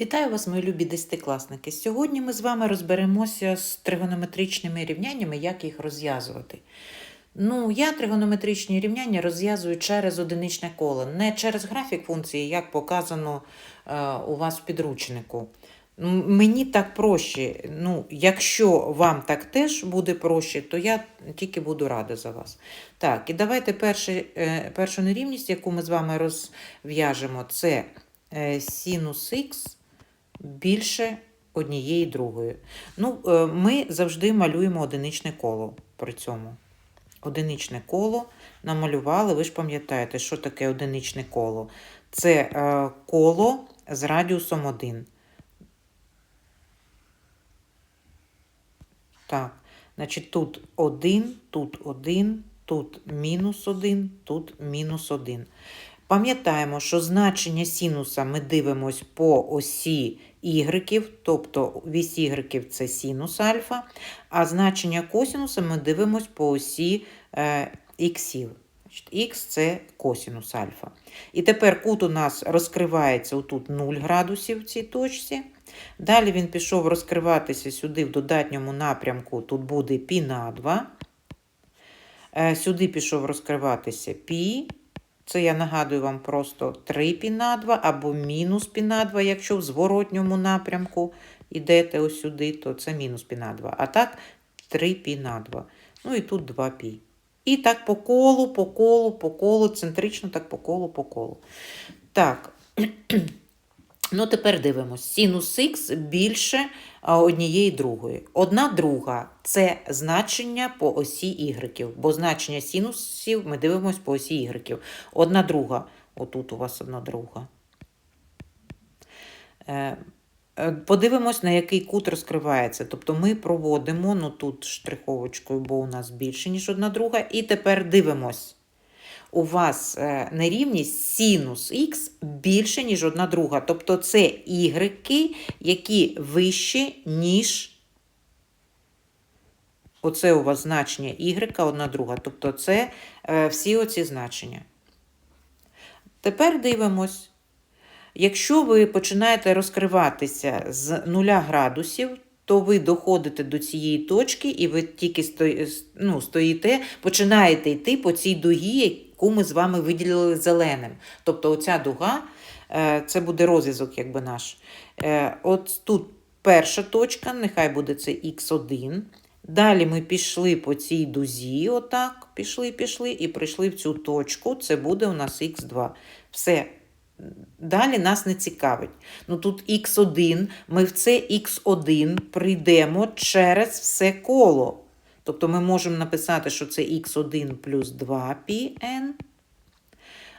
Вітаю вас, мої любі десятикласники. Сьогодні ми з вами розберемося з тригонометричними рівняннями, як їх розв'язувати. Ну, я тригонометричні рівняння розв'язую через одиничне коло, не через графік функції, як показано е, у вас в підручнику. Мені так проще. Ну, якщо вам так теж буде проще, то я тільки буду рада за вас. Так, і давайте перший, е, першу нерівність, яку ми з вами розв'яжемо, це е, синус х більше однієї другої. Ну, е, ми завжди малюємо одиничне коло при цьому. Одиничне коло намалювали, ви ж пам'ятаєте, що таке одиничне коло? Це е, коло з радіусом 1. Так, значить тут 1, тут 1, тут мінус 1, тут мінус 1. Пам'ятаємо, що значення синуса ми дивимось по осі y, тобто вісь y це синус альфа, а значення косинуса ми дивимось по осі е, іксів. Х це косинус альфа. І тепер кут у нас розкривається отут 0 градусів в цій точці. Далі він пішов розкриватися сюди в додатньому напрямку, тут буде π на 2. Е, Сюди пішов розкриватися π. Це я нагадую вам просто 3 π на 2 або мінус π на 2, якщо в зворотньому напрямку йдете ось сюди, то це мінус π на 2. А так 3 π на 2. Ну і тут 2 π. І так по колу, по колу, по колу, центрично так по колу, по колу. Так. Ну, тепер дивимось. Синус х більше однієї другої. Одна друга це значення по осі y, бо значення синусів ми дивимося по осі y. Одна друга. Отут у вас одна друга. Е, е, Подивимось, на який кут розкривається. Тобто ми проводимо, ну тут штриховочкою, бо у нас більше, ніж одна друга. І тепер дивимось. У вас е, нерівність синус х більше, ніж одна друга. Тобто це y, які вищі, ніж оце у вас значення y, одна друга. Тобто це е, всі оці значення. Тепер дивимось. Якщо ви починаєте розкриватися з 0 градусів, то ви доходите до цієї точки, і ви тільки стої, ну, стоїте, починаєте йти по цій дугі, яку ми з вами виділили зеленим. Тобто оця дуга, е, це буде розв'язок, якби наш. Е, От тут перша точка, нехай буде це х1. Далі ми пішли по цій дузі, отак, пішли, пішли, і прийшли в цю точку. Це буде у нас х2. Все. Далі нас не цікавить. Ну тут х1, ми в це х1 прийдемо через все коло. Тобто ми можемо написати, що це х1 плюс 2πn,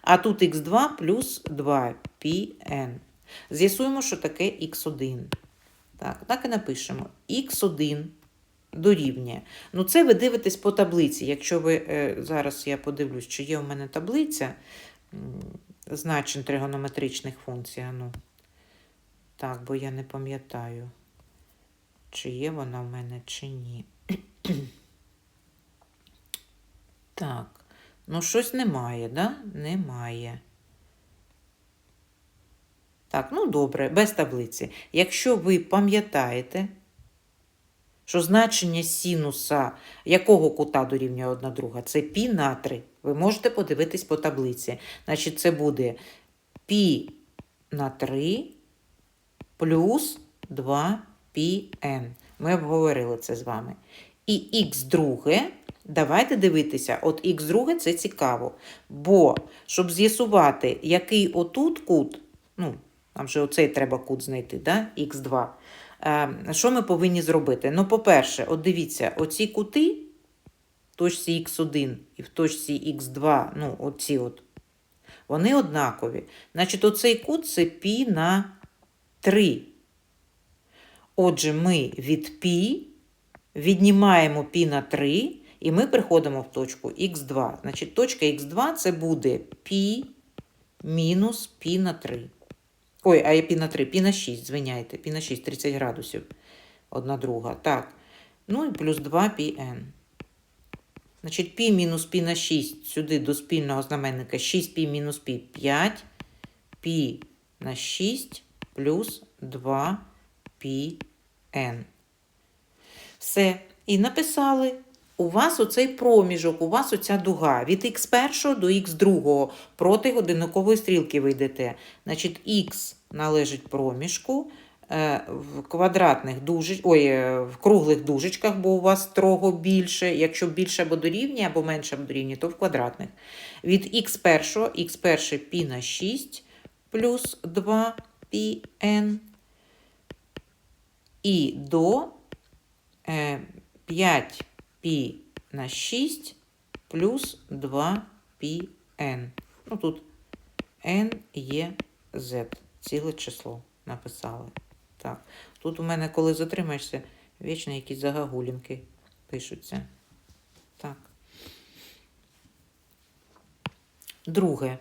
а тут х2 плюс 2πn. З'ясуємо, що таке х1. Так, так і напишемо. х1 дорівнює. Ну, це ви дивитесь по таблиці. Якщо ви е, зараз я подивлюсь, чи є у мене таблиця значень тригонометричних функцій. Ну. Так, бо я не пам'ятаю, чи є вона в мене, чи ні. Так, ну щось немає, да? Немає. Так, ну добре, без таблиці. Якщо ви пам'ятаєте, що значення синуса якого кута дорівнює одна друга, це пі на 3. Ви можете подивитись по таблиці. Значить, це буде пі на 3 плюс 2n. Ми обговорили це з вами. І х друге, давайте дивитися, от х друге це цікаво. Бо, щоб з'ясувати, який отут кут, ну, нам же оцей треба кут знайти, да? х2. Е, Що ми повинні зробити? Ну, по-перше, от дивіться, оці кути в точці х1 і в точці х2, ну, оці от, вони однакові. Значить, оцей кут це π на 3. Отже, ми від π віднімаємо π на 3, і ми приходимо в точку х2. Значить, точка х2 це буде π мінус π на 3. Ой, а я пі на 3, пі на 6, звиняйте, пі на 6, 30 градусів. Одна друга. Так. Ну і плюс 2 πn. Значить, пі мінус пі на 6 сюди до спільного знаменника 6 пі мінус пі 5. Пі на 6 плюс 2 пі. Все. І написали. У вас оцей проміжок, у вас оця дуга від х1 до х2 проти годинникової стрілки ви йдете. Значить, х належить проміжку е, в квадратних дужич... Ой, е, в круглих дужечках, бо у вас строго більше. Якщо більше або дорівнює, або менше або дорівнює, то в квадратних. Від х1, х1 пі на 6 плюс 2 пі n і до е, 5 пі на 6 плюс 2 пі n. Ну тут n є z, ціле число написали. Так. Тут у мене, коли затримаєшся, вічно якісь загагулінки пишуться. Так. Друге.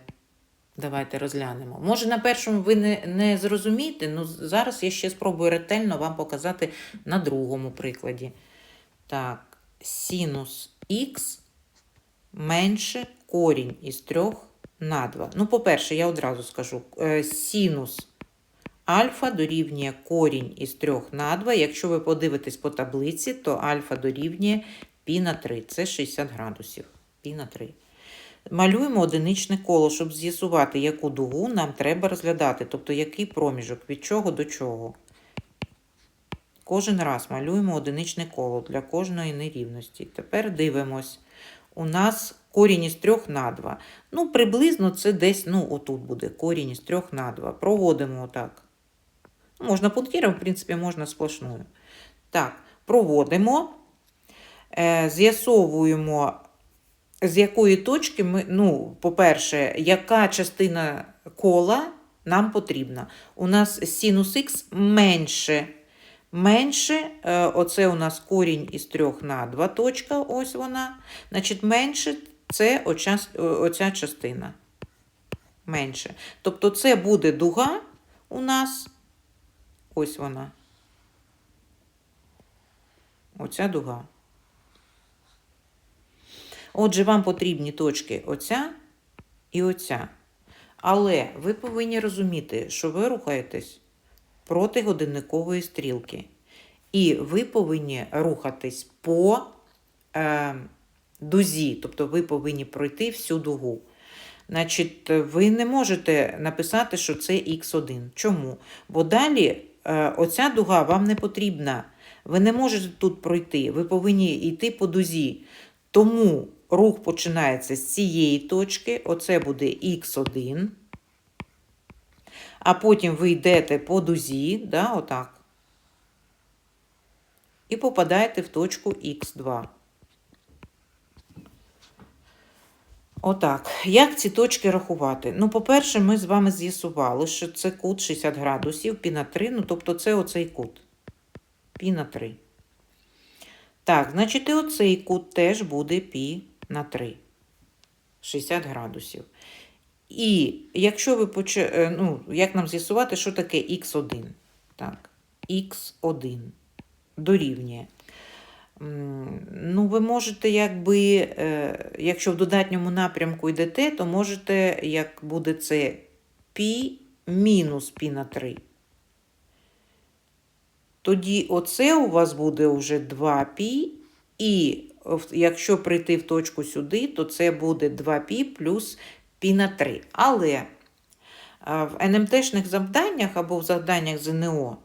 Давайте розглянемо. Може, на першому ви не, не зрозумієте, але зараз я ще спробую ретельно вам показати на другому прикладі. Так, синус х менше корінь із 3 на 2. Ну, по-перше, я одразу скажу: е, синус альфа дорівнює корінь із 3 на 2. Якщо ви подивитесь по таблиці, то альфа дорівнює пі на 3. Це 60 градусів. Пі на 3. Малюємо одиничне коло, щоб з'ясувати, яку дугу нам треба розглядати, тобто який проміжок, від чого до чого. Кожен раз малюємо одиничне коло для кожної нерівності. Тепер дивимось. У нас корінь із 3 на 2. Ну, приблизно це десь, ну, отут буде корінь із 3 на 2. Проводимо отак. Ну, Можна пунктиром, в принципі, можна сплошною. Так, проводимо, е, з'ясовуємо, з якої точки ми, ну, по-перше, яка частина кола нам потрібна. У нас синус х менше. Менше, е, оце у нас корінь із 3 на 2 точка, ось вона. Значить, менше це оця, оця частина. Менше. Тобто це буде дуга у нас. Ось вона. Оця дуга. Отже, вам потрібні точки оця і оця. Але ви повинні розуміти, що ви рухаєтесь проти годинникової стрілки. І ви повинні рухатись по е, дузі, тобто ви повинні пройти всю дугу. Значить, ви не можете написати, що це х1. Чому? Бо далі е, оця дуга вам не потрібна. Ви не можете тут пройти, ви повинні йти по дузі. Тому рух починається з цієї точки, оце буде х1. А потім ви йдете по дузі, да, отак, і попадаєте в точку х2. Отак. Як ці точки рахувати? Ну, по-перше, ми з вами з'ясували, що це кут 60 градусів, пі на 3, ну, тобто це оцей кут. Пі на 3. Так, значить, і оцей кут теж буде пі на 3. 60 градусів. І якщо ви поч... е, ну, як нам з'ясувати, що таке х1? Так, х1 дорівнює. Ну, ви можете, якби, е, якщо в додатньому напрямку йдете, то можете, як буде це пі мінус пі на 3. Тоді оце у вас буде вже 2 пі, і якщо прийти в точку сюди, то це буде 2 пі плюс пі на 3. Але а, в НМТшних завданнях або в завданнях ЗНО,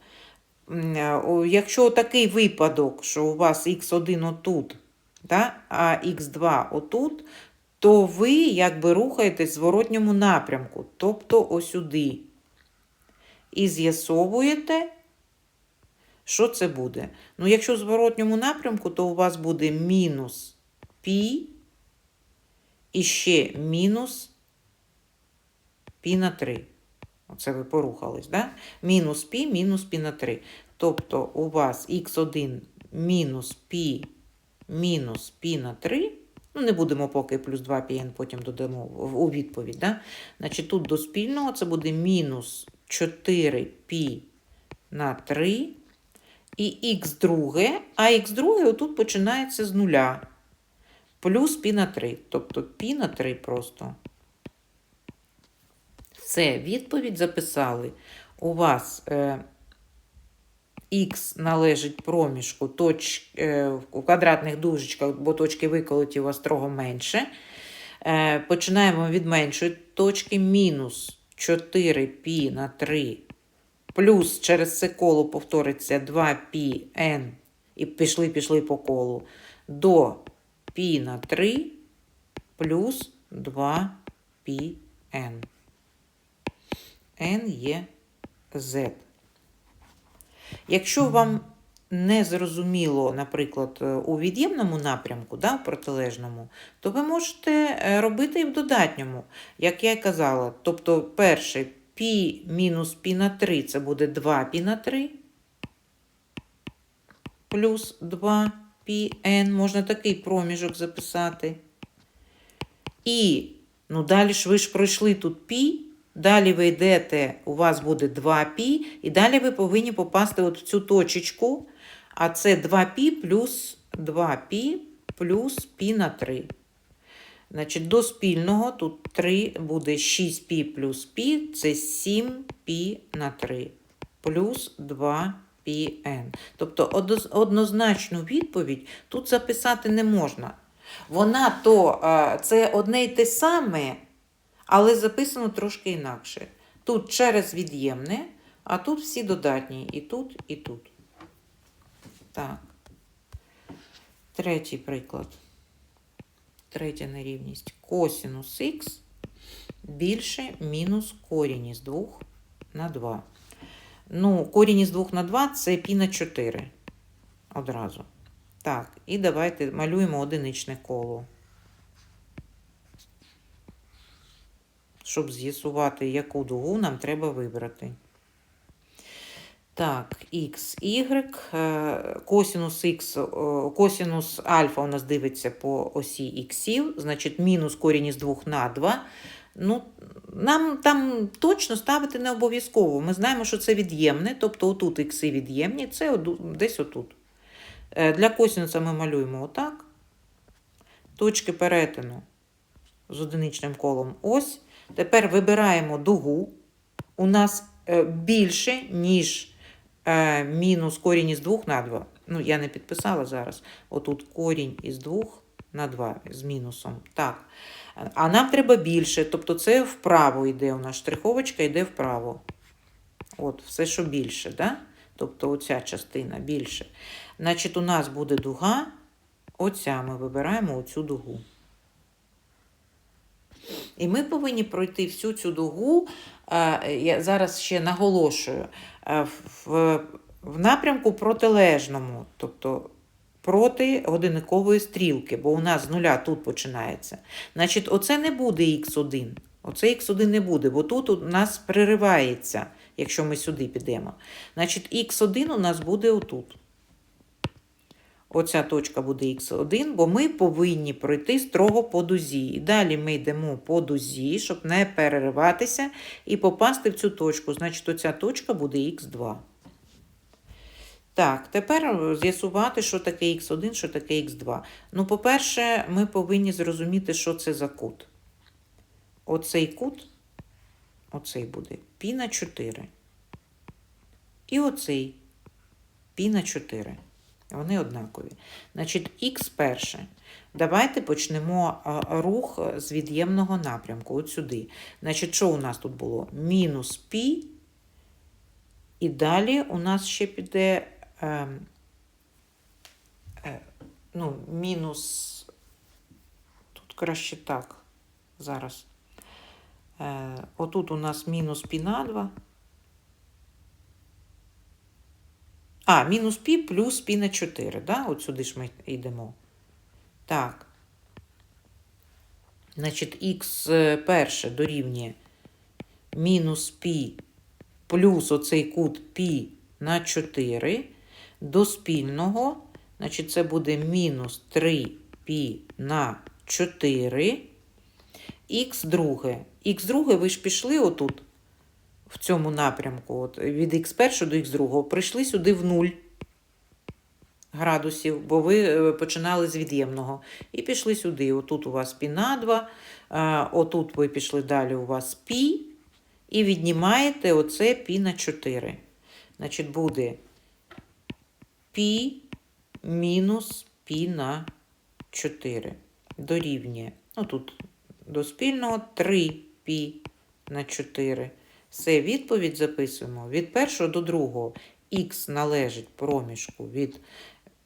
е, якщо такий випадок, що у вас х1 отут, да, а х2 отут, то ви якби рухаєтесь в зворотньому напрямку, тобто осюди. І з'ясовуєте, що це буде. Ну, якщо в зворотньому напрямку, то у вас буде мінус пі і ще мінус пі на 3. Оце ви порухались, да? Мінус пі, мінус пі на 3. Тобто у вас х1 мінус пі мінус пі на 3. Ну, не будемо поки плюс 2 пін, потім додамо у відповідь. Да? Значить, тут до спільного це буде мінус 4 пі на 3. І х друге, а х друге отут починається з нуля. Плюс пі на 3. Тобто пі на 3 просто. Все, відповідь записали. У вас е, х належить проміжку точ, е, в квадратних дужечках, бо точки виколоті у вас трохи менше. Е, починаємо від меншої точки мінус 4π на 3 плюс через це коло повториться 2πn і пішли, пішли по колу до π на 3 плюс 2πn. n є z. Якщо вам не зрозуміло, наприклад, е, у від'ємному напрямку, да, в протилежному, то ви можете е, робити і в додатньому, як я й казала. Тобто, перше Пі мінус пі на 3 це буде 2π на 3. Плюс 2 пі. Можна такий проміжок записати. І, ну, далі ж ви ж пройшли тут пі. Далі ви йдете, у вас буде 2 π, і далі ви повинні попасти от в цю точечку. А це 2 пі плюс 2 пі плюс пі на 3. Значить, до спільного тут 3 буде 6π плюс π, це 7π на 3 плюс 2πn. Тобто одноз- однозначну відповідь тут записати не можна. Вона то е, це одне й те саме, але записано трошки інакше. Тут через від'ємне, а тут всі додатні. І тут, і тут. Так. Третій приклад. Третя нерівність. Косінус х більше мінус корінь із 2 на 2. Ну, корінь із 2 на 2 це пі на 4. Одразу. Так, і давайте малюємо одиничне коло. Щоб з'ясувати, яку дугу нам треба вибрати. Так, x, y, е, косінус х, косінус альфа у нас дивиться по осі іксів, значить мінус корінь із 2 на 2. Ну, нам там точно ставити не обов'язково. Ми знаємо, що це від'ємне, тобто отут ікси від'ємні, це десь отут. Е, Для косінуса ми малюємо отак. Точки перетину з одиничним колом ось. Тепер вибираємо дугу. У нас е, більше, ніж е, мінус корінь із 2 на 2. Ну, я не підписала зараз. Отут корінь із 2 на 2 з мінусом. Так. А нам треба більше, тобто це вправо йде у нас. Штриховочка йде вправо. От, все, що більше, да? тобто оця частина більше. Значить, у нас буде дуга. Оця ми вибираємо оцю дугу. І ми повинні пройти всю цю дугу. Я зараз ще наголошую, в, в напрямку протилежному, тобто проти годинникової стрілки, бо у нас з нуля тут починається. Значить, оце не буде х1. Оце х1 не буде, бо тут у нас переривається, якщо ми сюди підемо. Значить, х1 у нас буде отут. Оця точка буде х1, бо ми повинні пройти строго по дузі. І далі ми йдемо по дузі, щоб не перериватися і попасти в цю точку. Значить, оця точка буде х2. Так, тепер з'ясувати, що таке х1, що таке х2. Ну, по-перше, ми повинні зрозуміти, що це за кут. Оцей кут, оцей буде π на 4. І оцей π на 4. Вони однакові. Значить, х перше. Давайте почнемо рух з від'ємного напрямку, от сюди. Значить, що у нас тут було? Мінус π. І далі у нас ще піде е, е, ну, мінус. Тут краще так. Зараз. Е, отут у нас мінус π на 2. А, мінус пі плюс пі на 4, да? От сюди ж ми йдемо. Так. Значить, х перше дорівнює мінус пі плюс оцей кут пі на 4 до спільного. Значить, це буде мінус 3 пі на 4. Х друге. Х друге ви ж пішли отут в цьому напрямку, от, від х1 до х2, прийшли сюди в 0 градусів, бо ви е, починали з від'ємного. І пішли сюди. Отут у вас пі на 2, а, отут ви пішли далі, у вас пі, і віднімаєте оце пі на 4. Значить, буде пі мінус пі на 4 дорівнює. Ну тут до спільного 3 пі на 4. Все, відповідь записуємо від першого до другого. Х належить проміжку від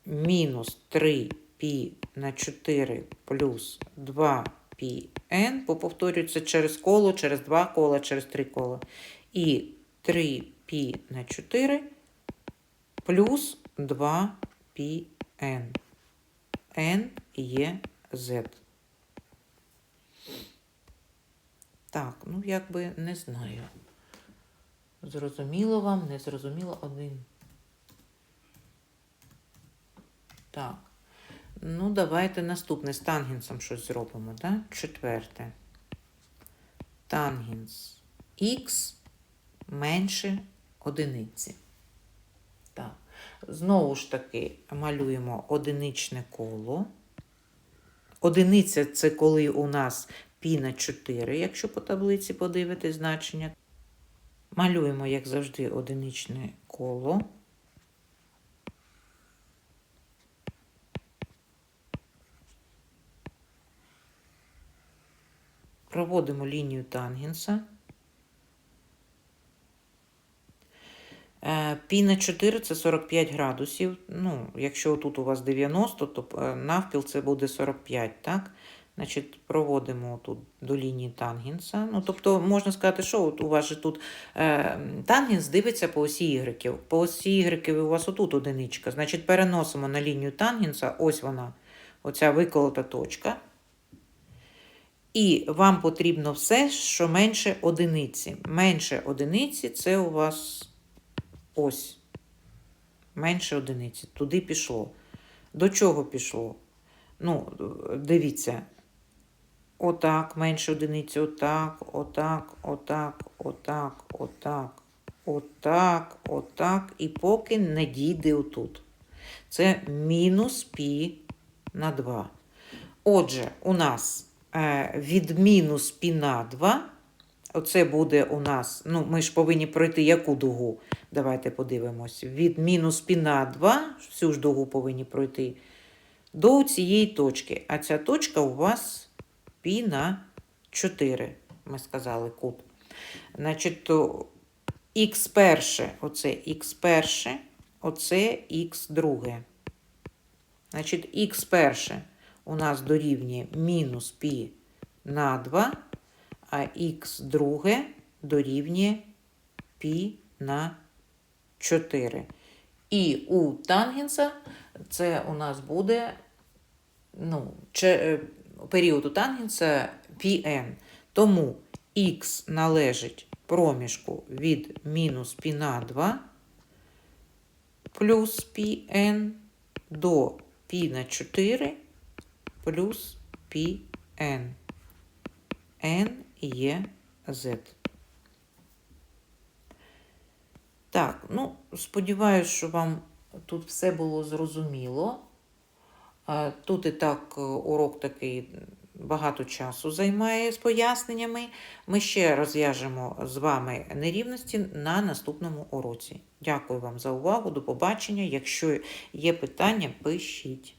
мінус 3 пі на 4 плюс 2 пі n, повторюється через коло, через 2 кола, через 3 кола. І 3 пі на 4 плюс 2 пі n. n є z. Так, ну якби не знаю. Зрозуміло вам, не зрозуміло один. Так. Ну, давайте наступне з тангенсом щось зробимо, так? Четверте. Тангенс х менше одиниці. Так. Знову ж таки малюємо одиничне коло. Одиниця це коли у нас пі на 4, якщо по таблиці подивитись значення. Малюємо, як завжди, одиничне коло. Проводимо лінію тангенса. Е, Пі на 4 це 45 градусів. Ну, якщо тут у вас 90, то е, навпіл це буде 45, так? Значить, проводимо тут до лінії тангенса. Ну, тобто, можна сказати, що от у вас же тут е, тангенс дивиться по осі Y. По осі Y у вас отут одиничка. Значить, переносимо на лінію тангенса, ось вона, оця виколота точка. І вам потрібно все, що менше одиниці. Менше одиниці це у вас ось. Менше одиниці. Туди пішло. До чого пішло? Ну, дивіться. Отак, менше одиниці, отак, отак, отак, отак, отак, отак, отак. І поки не дійде отут. Це мінус пі на 2. Отже, у нас е, від мінус пі на 2, оце буде у нас, ну, ми ж повинні пройти яку дугу? Давайте подивимось. Від мінус пі на 2, всю ж дугу повинні пройти, до цієї точки. А ця точка у вас пі на 4, ми сказали кут. Значить, х перше, оце х перше, оце х друге. Значить, х перше у нас дорівнює мінус пі на 2, а х друге дорівнює пі на 4. І у тангенса це у нас буде ну, періоду тангенса Pn. Тому х належить проміжку від мінус π на 2 плюс Pn до π на 4 плюс Pn. N є Z. Так, ну, сподіваюся, що вам тут все було зрозуміло. Тут і так е, урок такий багато часу займає з поясненнями. Ми ще розв'яжемо з вами нерівності на наступному уроці. Дякую вам за увагу. До побачення. Якщо є питання, пишіть.